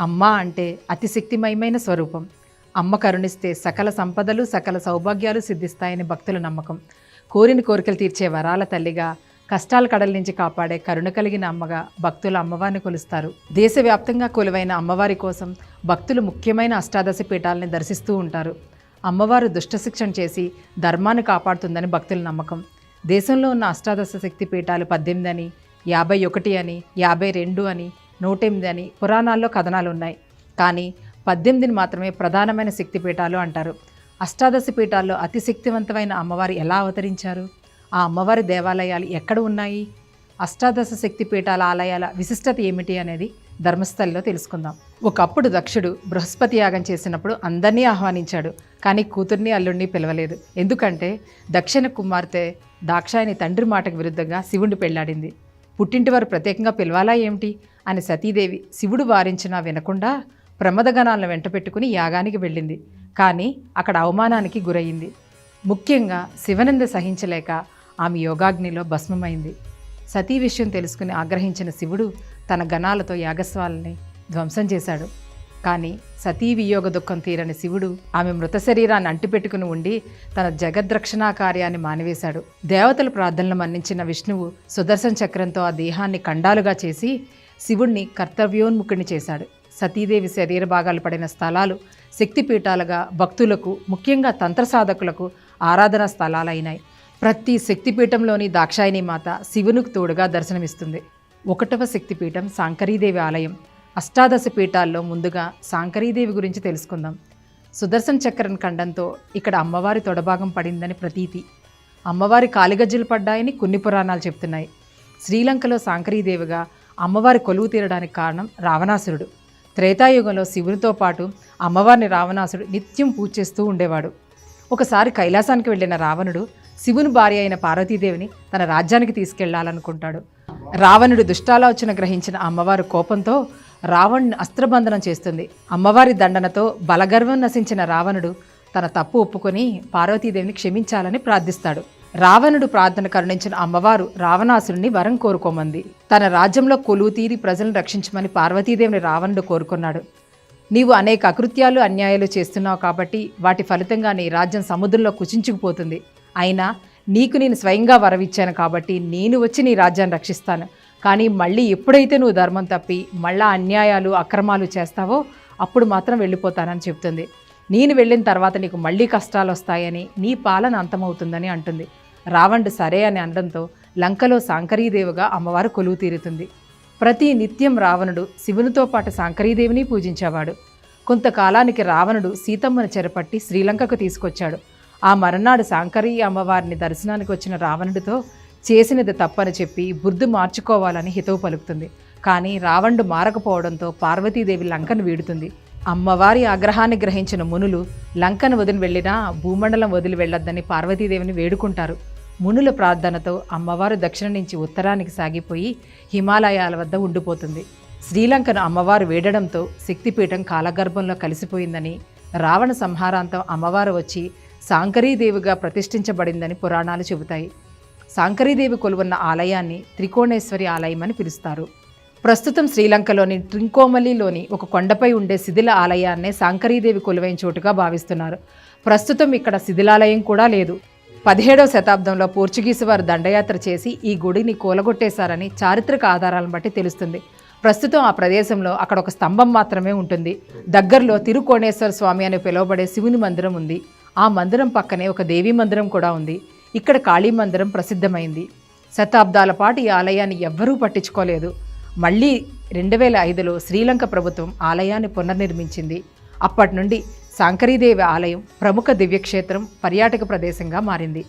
అమ్మ అంటే అతి శక్తిమయమైన స్వరూపం. అమ్మ కరుణిస్తే సకల సంపదలు సకల సౌభాగ్యాలు సిద్ధిస్తాయని భక్తుల నమ్మకం. కోరిన కోరికలు తీర్చే వరాల తల్లిగా కష్టాల కడల నుంచి కాపాడే కరుణ కలిగిన అమ్మగా భక్తులు అమ్మవారిని కొలుస్తారు. దేశవ్యాప్తంగా కొలువైన అమ్మవారి కోసం భక్తులు ముఖ్యమైన అష్టాదశ పీఠాలని దర్శిస్తూ ఉంటారు. అమ్మవారు దుష్టశిక్షణ చేసి ధర్మాన్ని కాపాడుతుందని భక్తుల నమ్మకం. దేశంలో ఉన్న అష్టాదశ శక్తి పీఠాలు పద్దెనిమిది అని యాభై ఒకటి అని యాభై రెండు అని నూట ఎనిమిది అని పురాణాల్లో కథనాలు ఉన్నాయి కానీ పద్దెనిమిదిని మాత్రమే ప్రధానమైన శక్తి పీఠాలు అంటారు. అష్టాదశ పీఠాల్లో అతి శక్తివంతమైన అమ్మవారు ఎలా అవతరించారు? ఆ అమ్మవారి దేవాలయాలు ఎక్కడ ఉన్నాయి? అష్టాదశ శక్తి పీఠాల ఆలయాల విశిష్టత ఏమిటి అనేది ధర్మస్థలిలో తెలుసుకుందాం. ఒకప్పుడు దక్షుడు బృహస్పతి యాగం చేసినప్పుడు అందరినీ ఆహ్వానించాడు కానీ కూతుర్ని అల్లుడిని పిలవలేదు. ఎందుకంటే దక్షిణ కుమార్తె దాక్షాయని తండ్రి మాటకు విరుద్ధంగా శివుడిని పెళ్ళాడింది. పుట్టింటి వారు ప్రత్యేకంగా పిలవాలా ఏమిటి? అని సతీదేవి శివుడు వారించినా వినకుండా ప్రమదగణాలను వెంట పెట్టుకుని యాగానికి వెళ్ళింది. కానీ అక్కడ అవమానానికి గురయ్యింది ముఖ్యంగా శివనంద సహించలేక ఆమె యోగాగ్నిలో భస్మమైంది. సతీ విషయం తెలుసుకుని ఆగ్రహించిన శివుడు తన గణాలతో యాగస్వాలని ధ్వంసం చేశాడు. కానీ సతీ వియోగ దుఃఖం తీరని శివుడు ఆమె మృత శరీరాన్ని అంటిపెట్టుకుని ఉండి తన జగద్రక్షణా కార్యాన్ని మానివేశాడు. దేవతల ప్రార్థనలు మన్నించిన విష్ణువు సుదర్శన చక్రంతో ఆ దేహాన్ని ఖండాలుగా చేసి శివుణ్ణి కర్తవ్యోన్ముఖుని చేశాడు. సతీదేవి శరీర భాగాలు పడిన స్థలాలు శక్తిపీఠాలుగా భక్తులకు ముఖ్యంగా తంత్ర సాధకులకు ఆరాధనా స్థలాలైనాయి. ప్రతి శక్తిపీఠంలోని దాక్షాయిని మాత శివునికి తోడుగా దర్శనమిస్తుంది. ఒకటవ శక్తిపీఠం సాంకరీదేవి ఆలయం. అష్టాదశ పీఠాల్లో ముందుగా సాంకరీదేవి గురించి తెలుసుకుందాం. సుదర్శన్ చక్రం ఖండంతో ఇక్కడ అమ్మవారి తొడభాగం పడిందని ప్రతీతి. అమ్మవారి కాలిగజ్జలు పడ్డాయని కొన్ని పురాణాలు చెప్తున్నాయి. శ్రీలంకలో సాంకరీదేవిగా అమ్మవారి కొలువు తీరడానికి కారణం రావణాసురుడు. త్రేతాయుగంలో శివునితో పాటు అమ్మవారిని రావణాసుడు నిత్యం పూజ చేస్తూ ఉండేవాడు. ఒకసారి కైలాసానికి వెళ్ళిన రావణుడు శివుని భార్య అయిన పార్వతీదేవిని తన రాజ్యానికి తీసుకెళ్ళాలనుకుంటాడు. రావణుడు దుష్టాలోచన గ్రహించిన అమ్మవారు కోపంతో రావణ్ని అస్త్రబంధనం చేస్తుంది. అమ్మవారి దండనతో బలగర్వం నశించిన రావణుడు తన తప్పు ఒప్పుకొని పార్వతీదేవిని క్షమించాలని ప్రార్థిస్తాడు. రావణుడు ప్రార్థన కరుణించిన అమ్మవారు రావణాసురుని వరం కోరుకోమంది. తన రాజ్యంలో కొలువు తీరి ప్రజలను రక్షించమని పార్వతీదేవిని రావణుడు కోరుకున్నాడు. నీవు అనేక అకృత్యాలు అన్యాయాలు చేస్తున్నావు కాబట్టి వాటి ఫలితంగా నీ రాజ్యం సముద్రంలో కుచించుకుపోతుంది. అయినా నీకు నేను స్వయంగా వరవిచ్చాను కాబట్టి నేను వచ్చి నీ రాజ్యాన్ని రక్షిస్తాను. కానీ మళ్ళీ ఎప్పుడైతే నువ్వు ధర్మం తప్పి మళ్ళా అన్యాయాలు అక్రమాలు చేస్తావో అప్పుడు మాత్రం వెళ్ళిపోతానని చెప్తుంది. నేను వెళ్ళిన తర్వాత నీకు మళ్ళీ కష్టాలు వస్తాయని నీ పాలన అంతమవుతుందని అంటుంది. రావణుడు సరే అని అనడంతో లంకలో సాంకరీదేవిగా అమ్మవారు కొలువు తీరుతుంది. ప్రతి నిత్యం రావణుడు శివునితో పాటు సాంకరీదేవిని పూజించేవాడు. కొంతకాలానికి రావణుడు సీతమ్మను చెరపట్టి శ్రీలంకకు తీసుకొచ్చాడు. ఆ మరునాడు సాంకరీ అమ్మవారిని దర్శనానికి వచ్చిన రావణుడితో చేసినది తప్పని చెప్పి బుద్ధి మార్చుకోవాలని హితవు పలుకుతుంది. కానీ రావణుడు మారకపోవడంతో పార్వతీదేవి లంకను వీడుతుంది. అమ్మవారి ఆగ్రహాన్ని గ్రహించిన మునులు లంకను వదిలి వెళ్ళినా భూమండలం వదిలి వెళ్ళొద్దని పార్వతీదేవిని వేడుకుంటారు. మునుల ప్రార్థనతో అమ్మవారు దక్షిణ నుంచి ఉత్తరానికి సాగిపోయి హిమాలయాల వద్ద ఉండిపోతుంది. శ్రీలంకను అమ్మవారు వేడడంతో శక్తిపీఠం కాలగర్భంలో కలిసిపోయిందని రావణ సంహారాంతం అమ్మవారు వచ్చి సాంకరీదేవిగా ప్రతిష్ఠించబడిందని పురాణాలు చెబుతాయి. శాంకరీదేవి కొలువున్న ఆలయాన్ని త్రికోణేశ్వరి ఆలయం అని పిలుస్తారు. ప్రస్తుతం శ్రీలంకలోని ట్రింకోమలిలోని ఒక కొండపై ఉండే శిథిల ఆలయాన్నే శాంకరీదేవి కొలువైన చోటుగా భావిస్తున్నారు. ప్రస్తుతం ఇక్కడ శిథిలాలయం కూడా లేదు. పదిహేడవ శతాబ్దంలో పోర్చుగీసు వారు దండయాత్ర చేసి ఈ గుడిని కూలగొట్టేశారని చారిత్రక ఆధారాలను బట్టి తెలుస్తుంది. ప్రస్తుతం ఆ ప్రదేశంలో అక్కడ ఒక స్తంభం మాత్రమే ఉంటుంది. దగ్గరలో తిరుకోణేశ్వర స్వామి అని పిలువబడే శివుని మందిరం ఉంది. ఆ మందిరం పక్కనే ఒక దేవీ మందిరం కూడా ఉంది. ఇక్కడ కాళీ మందిరం ప్రసిద్ధమైంది. శతాబ్దాల పాటు ఈ ఆలయాన్ని ఎవ్వరూ పట్టించుకోలేదు. మళ్ళీ రెండు వేల ఐదులో శ్రీలంక ప్రభుత్వం ఆలయాన్ని పునర్నిర్మించింది. అప్పటి నుండి సాంకరీదేవి ఆలయం ప్రముఖ దివ్యక్షేత్రం పర్యాటక ప్రదేశంగా మారింది.